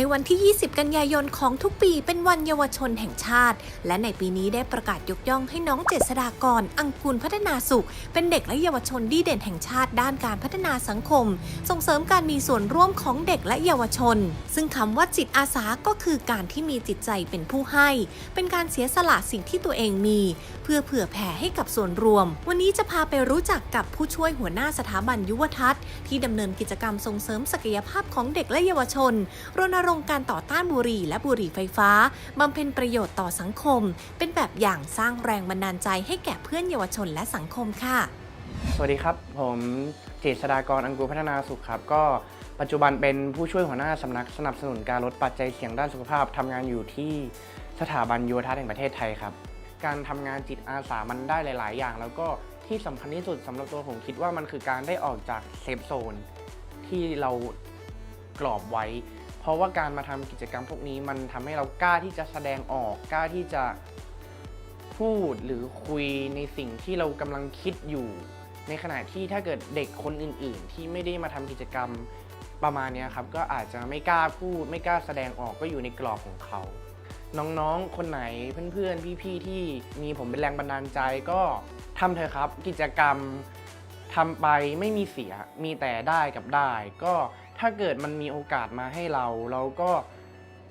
ในวันที่ 20 กันยายนของทุกปีเป็นวันเยาวชนแห่งชาติ และในปีนี้ได้ประกาศยกย่องให้น้องเจษฎากร อังกูลพัฒนาสุข เป็นเด็กและเยาวชนดีเด่นแห่งชาติด้านการพัฒนาสังคม ส่งเสริมการมีส่วนร่วมของเด็กและเยาวชน ซึ่งคำว่าจิตอาสาก็คือการที่มีจิตใจเป็นผู้ให้ เป็นการเสียสละสิ่งที่ตัวเองมี เพื่อเผื่อแผ่ให้กับส่วนรวม วันนี้จะพาไปรู้จักกับผู้ช่วยหัวหน้าสถาบันยุวทัศน์ที่ดำเนินกิจกรรมส่งเสริมศักยภาพของเด็กและเยาวชนรณรงค์การต่อต้านบุหรี่และบุหรี่ไฟฟ้าบำเพ็ญประโยชน์ต่อสังคม เป็นแบบอย่างสร้างแรงบันดาลใจให้แก่เพื่อนเยาวชนและสังคมค่ะ สวัสดีครับ ผมเจษฎากรอังกูพัฒนาสุขครับ ก็ปัจจุบันเป็นผู้ช่วยหัวหน้าสำนักสนับสนุนการลดปัจจัยเสี่ยงด้านสุขภาพทำงานอยู่ที่สถาบันยุวทัศแห่งประเทศไทยครับ การทำงานจิตอาสามันได้หลาย ๆ อย่าง แล้วก็ที่สำคัญที่สุดสำหรับตัวผมคิดว่ามันคือการได้ออกจากเซฟโซนที่เรากรอบไว้ ราะว่าการมาทำกิจกรรมพวกนี้มันทำให้เรากล้าที่จะแสดงออกกล้าที่จะพูดหรือคุยในสิ่งที่เรากำลังคิดอยู่ ในขณะที่ถ้าเกิดเด็กคนอื่น ๆ ที่ไม่ได้มาทำกิจกรรมประมาณนี้ครับก็อาจจะไม่กล้าพูด ไม่กล้าแสดงออกก็อยู่ในกรอบของเขาน้องๆ คนไหนเพื่อนๆ พี่ๆ ที่มีผมเป็นแรงบันดาลใจก็ทำเถอะครับ กิจกรรมทำไปไม่มีเสียมีแต่ได้กับได้ ก็ ถ้าเกิดมันมีโอกาสมาให้เรา เราก็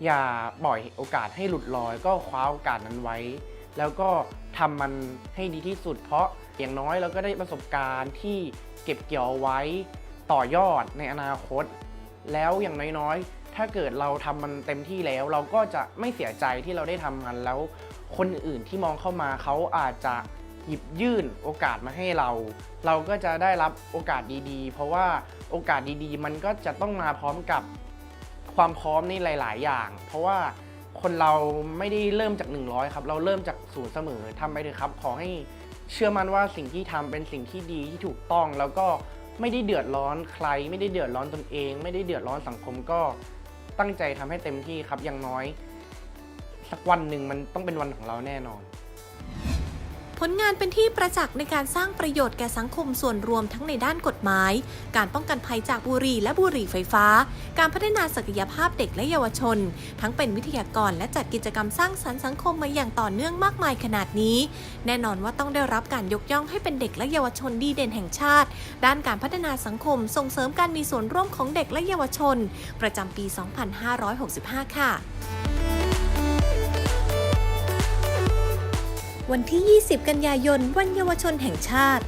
อย่าปล่อยโอกาสให้หลุดลอย ก็คว้าโอกาสนั้นไว้ แล้วก็ทำมันให้ดีที่สุด เพราะอย่างน้อยเราก็ได้ประสบการณ์ที่เก็บเกี่ยวไว้ต่อยอดในอนาคต แล้วอย่างน้อยๆ ถ้าเกิดเราทำมันเต็มที่แล้ว เราก็จะไม่เสียใจที่เราได้ทำมันแล้ว คนอื่นที่มองเข้ามาเขาอาจจะ หยิบยื่นโอกาสมาให้เรา เราก็จะได้รับโอกาสดีๆ เพราะว่าโอกาสดีๆ มันก็จะต้องมาพร้อมกับความพร้อมในหลาย ๆ อย่าง เพราะว่าคนเราไม่ได้เริ่มจาก 100 ครับ เราเริ่มจากศูนย์เสมอทำไปเถอะครับ ขอให้เชื่อมั่นว่าสิ่งที่ทำเป็นสิ่งที่ดีที่ถูกต้อง แล้วก็ไม่ได้เดือดร้อนใคร ไม่ได้เดือดร้อนตนเอง ไม่ได้เดือดร้อนสังคมก็ตั้งใจทำให้เต็มที่ครับอย่างน้อย สักวันหนึ่งมันต้องเป็นวันของเราแน่นอน ผลงานเป็นที่ประจักษ์ในการสร้างประโยชน์แก่สังคมส่วนรวมทั้งในด้านกฎหมาย การป้องกันภัยจากบุหรี่และบุหรี่ไฟฟ้า การพัฒนาศักยภาพเด็กและเยาวชน ทั้งเป็นวิทยากรและจัดกิจกรรมสร้างสรรค์สังคมมาอย่างต่อเนื่องมากมายขนาดนี้ แน่นอนว่าต้องได้รับการยกย่องให้เป็นเด็กและเยาวชนดีเด่นแห่งชาติ ด้านการพัฒนาสังคมส่งเสริมการมีส่วนร่วมของเด็กและเยาวชน ประจำปี 2565 ค่ะ วันที่ 20 กันยายน วันเยาวชนแห่งชาติ